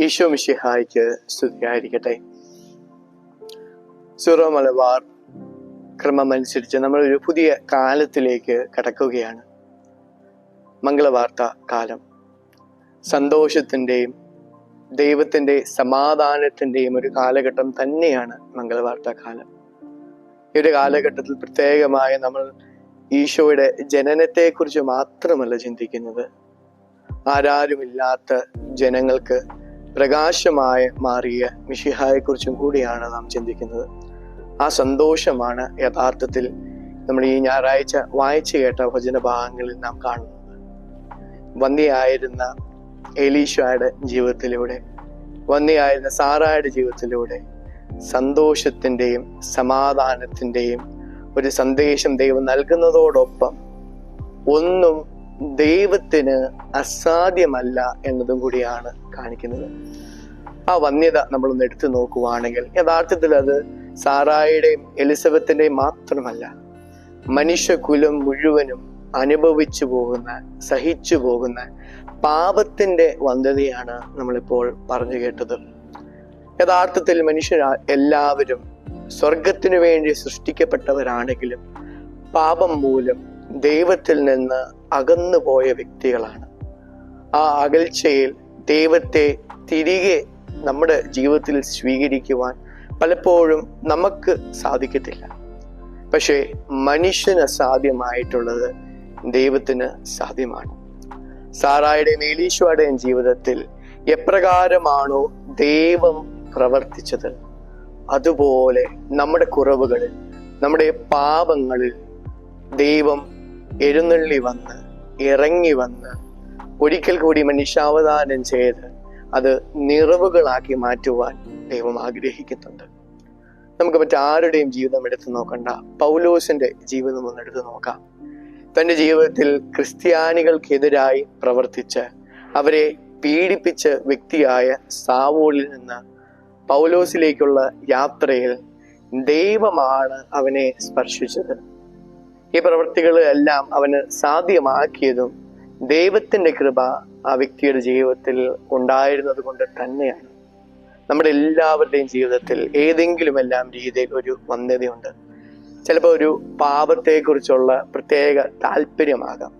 ഈശോ മിഷിഹായിക്ക് സ്തുതിയായിരിക്കട്ടെ. സൂറോ മലബാർ ക്രമമനുസരിച്ച് നമ്മൾ ഒരു പുതിയ കാലത്തിലേക്ക് കടക്കുകയാണ്. മംഗളവാർത്ത കാലം. സന്തോഷത്തിന്റെയും ദൈവത്തിന്റെ സമാധാനത്തിന്റെയും ഒരു കാലഘട്ടം തന്നെയാണ് മംഗളവാർത്ത കാലം. ഈ ഒരു കാലഘട്ടത്തിൽ പ്രത്യേകമായി നമ്മൾ ഈശോയുടെ ജനനത്തെക്കുറിച്ച് മാത്രമല്ല ചിന്തിക്കുന്നത്. ആരാരുമില്ലാത്ത ജനങ്ങൾക്ക് പ്രകാശമായി മാറിയ മിഷിഹായെക്കുറിച്ചും കൂടിയാണ് നാം ചിന്തിക്കുന്നത്. ആ സന്തോഷമാണ് യഥാർത്ഥത്തിൽ നമ്മൾ ഈ ഞായറാഴ്ച വായിച്ചു കേട്ട ഭജന ഭാഗങ്ങളിൽ നാം കാണുന്നത്. വന്ദിയായിരുന്ന എലീഷയുടെ ജീവിതത്തിലൂടെ വന്ദിയായിരുന്ന സാറായുടെ ജീവിതത്തിലൂടെ സന്തോഷത്തിന്റെയും സമാധാനത്തിന്റെയും ഒരു സന്ദേശം ദൈവം നൽകുന്നതോടൊപ്പം ഒന്നും ദൈവത്തിന് അസാധ്യമല്ല എന്നതും കൂടിയാണ് കാണിക്കുന്നത്. ആ വന്യത നമ്മളൊന്ന് എടുത്തു നോക്കുവാണെങ്കിൽ യഥാർത്ഥത്തിൽ അത് സാറായുടെയും എലിസബത്തിന്റെയും മാത്രമല്ല മനുഷ്യകുലം മുഴുവനും അനുഭവിച്ചു പോകുന്ന സഹിച്ചു പോകുന്ന പാപത്തിന്റെ വന്ധ്യതയാണ് നമ്മളിപ്പോൾ പറഞ്ഞു കേട്ടത്. യഥാർത്ഥത്തിൽ മനുഷ്യർ എല്ലാവരും സ്വർഗത്തിനു വേണ്ടി സൃഷ്ടിക്കപ്പെട്ടവരാണെങ്കിലും പാപം മൂലം ദൈവത്തിൽ നിന്ന് അകന്നു പോയ വ്യക്തികളാണ്. ആ അകൽച്ചയിൽ ദൈവത്തെ തിരികെ നമ്മുടെ ജീവിതത്തിൽ സ്വീകരിക്കുവാൻ പലപ്പോഴും നമുക്ക് സാധിക്കത്തില്ല. പക്ഷേ മനുഷ്യന് സാധ്യമായിട്ടുള്ളത് ദൈവത്തിന് സാധ്യമാണ്. സാറായുടെയും ഏലീശോയുടെയും ജീവിതത്തിൽ എപ്രകാരമാണോ ദൈവം പ്രവർത്തിച്ചത്? അതുപോലെ നമ്മുടെ കുറവുകളിൽ നമ്മുടെ പാപങ്ങളിൽ ദൈവം എഴുന്നള്ളി വന്ന് ഇറങ്ങി വന്ന് ഒരിക്കൽ കൂടി മനുഷ്യാവതാരം ചെയ്ത് അത് നിറവുകളാക്കി മാറ്റുവാൻ ദൈവം ആഗ്രഹിക്കുന്നുണ്ട്. നമുക്ക് മറ്റാരുടെയും ജീവിതം എടുത്തു നോക്കണ്ട. പൗലോസിന്റെ ജീവിതം ഒന്ന് എടുത്തു നോക്കാം. തന്റെ ജീവിതത്തിൽ ക്രിസ്ത്യാനികൾക്കെതിരായി പ്രവർത്തിച്ച് അവരെ പീഡിപ്പിച്ച വ്യക്തിയായ സാവോളിൽ നിന്ന് പൗലോസിലേക്കുള്ള യാത്രയിൽ ദൈവമാണ് അവനെ സ്പർശിച്ചത്. ഈ പ്രവൃത്തികളെല്ലാം അവന് സാധ്യമാക്കിയതും ദൈവത്തിന്റെ കൃപ ആ വ്യക്തിയുടെ ജീവിതത്തിൽ ഉണ്ടായിരുന്നത് കൊണ്ട് തന്നെയാണ്. നമ്മുടെ എല്ലാവരുടെയും ജീവിതത്തിൽ ഏതെങ്കിലും എല്ലാം രീതിയിൽ ഒരു വന്ധ്യതയുണ്ട്. ചിലപ്പോൾ ഒരു പാപത്തെക്കുറിച്ചുള്ള പ്രത്യേക താല്പര്യമാകാം.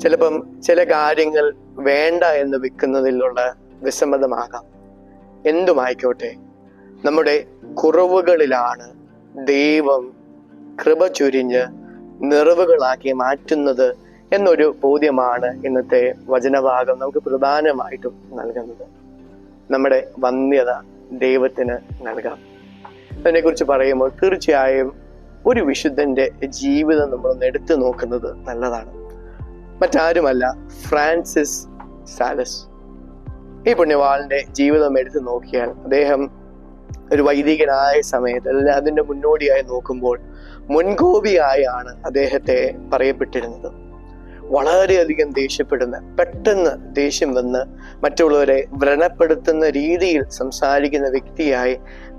ചിലപ്പം ചില കാര്യങ്ങൾ വേണ്ട എന്ന് വെക്കുന്നതിലുള്ള വിസമ്മതമാകാം. എന്തുമായിക്കോട്ടെ നമ്മുടെ കുറവുകളിലാണ് ദൈവം കൃപ ചുരിഞ്ഞ് നിറവുകളാക്കി മാറ്റുന്നത് എന്നൊരു ബോധ്യമാണ് ഇന്നത്തെ വചനഭാഗം നമുക്ക് പ്രധാനമായിട്ടും നൽകുന്നത്. നമ്മുടെ വന്ധ്യത ദൈവത്തിന് നൽകാം. അതിനെക്കുറിച്ച് പറയുമ്പോൾ തീർച്ചയായും ഒരു വിശുദ്ധന്റെ ജീവിതം നമ്മളൊന്ന് എടുത്തു നോക്കുന്നത് നല്ലതാണ്. മറ്റാരുമല്ല ഫ്രാൻസിസ് സാലസ്. ഈ പുണ്യവാളിന്റെ ജീവിതം എടുത്തു നോക്കിയാൽ അദ്ദേഹം ഒരു വൈദികനായ സമയത്ത് അല്ലെങ്കിൽ അതിന്റെ മുന്നോടിയായി നോക്കുമ്പോൾ മുൻകോപിയായാണ് അദ്ദേഹത്തെ പറയപ്പെട്ടിരുന്നത്. വളരെയധികം ദേഷ്യപ്പെടുന്ന പെട്ടെന്ന് ദേഷ്യം വന്ന് മറ്റുള്ളവരെ വ്രണപ്പെടുത്തുന്ന രീതിയിൽ സംസാരിക്കുന്ന വ്യക്തിയായി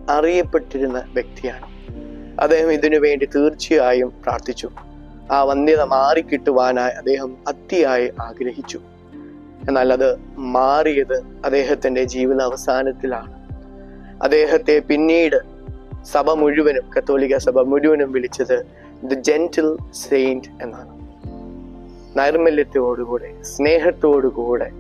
അറിയപ്പെട്ടിരുന്ന വ്യക്തിയാണ്. അദ്ദേഹം ഇതിനു വേണ്ടി തീർച്ചയായും പ്രാർത്ഥിച്ചു. ആ വന്ധ്യത മാറിക്കിട്ടുവാനായി അദ്ദേഹം അതിയായി ആഗ്രഹിച്ചു. എന്നാൽ അത് മാറിയത് അദ്ദേഹത്തിന്റെ ജീവിത അവസാനത്തിലാണ് അദ്ദേഹത്തെ പിന്നീട് സഭ മുഴുവനും കത്തോലിക്ക സഭ മുഴുവനും വിളിച്ചത് ദ ജെന്റിൽ സെയിന്റ് എന്നാണ്. നൈർമല്യത്തോടുകൂടെ സ്നേഹത്തോടുകൂടെ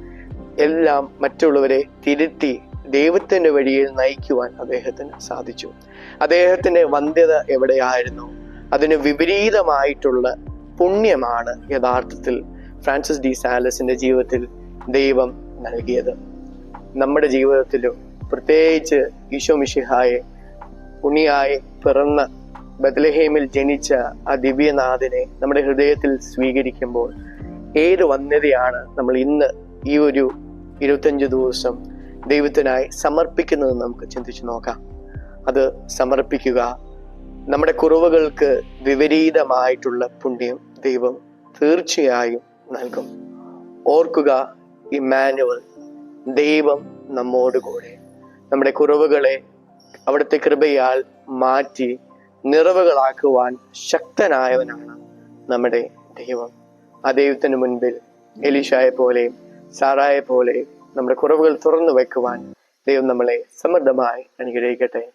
എല്ലാം മറ്റുള്ളവരെ തിരുത്തി ദൈവത്തിന്റെ വഴിയിൽ നയിക്കുവാൻ അദ്ദേഹത്തിന് സാധിച്ചു. അദ്ദേഹത്തിന്റെ വന്ധ്യത എവിടെയായിരുന്നു? അതിന് വിപരീതമായിട്ടുള്ള പുണ്യമാണ് യഥാർത്ഥത്തിൽ ഫ്രാൻസിസ് ഡി സാലസിന്റെ ജീവിതത്തിൽ ദൈവം നൽകിയത്. നമ്മുടെ ജീവിതത്തിലും പ്രത്യേകിച്ച് ഈശോ മിഷിഹായെ ഉണ്ണിയായി പിറന്ന ബദലഹേമിൽ ജനിച്ച ആ ദിവ്യനാഥനെ നമ്മുടെ ഹൃദയത്തിൽ സ്വീകരിക്കുമ്പോൾ ഏത് വന്യതയാണ് നമ്മൾ ഇന്ന് ഈ ഒരു ഇരുപത്തഞ്ച് ദിവസം ദൈവത്തിനായി സമർപ്പിക്കുന്നത് നമുക്ക് ചിന്തിച്ചു നോക്കാം. അത് സമർപ്പിക്കുക. നമ്മുടെ കുറവുകൾക്ക് വിപരീതമായിട്ടുള്ള പുണ്യം ദൈവം തീർച്ചയായും നൽകും. ഓർക്കുക ഇമാനുവൽ ദൈവം നമ്മോട് കൂടെ നമ്മുടെ കുറവുകളെ അവിടുത്തെ കൃപയാൽ മാറ്റി നിറവുകളാക്കുവാൻ ശക്തനായവനാണ് നമ്മുടെ ദൈവം. ആ ദൈവത്തിന് മുൻപിൽ എലീഷായെ പോലെയും സാറായെ പോലെയും നമ്മുടെ കുറവുകൾ തുറന്നു വെക്കുവാൻ ദൈവം നമ്മളെ സമൃദ്ധമായി അനുഗ്രഹിക്കട്ടെ.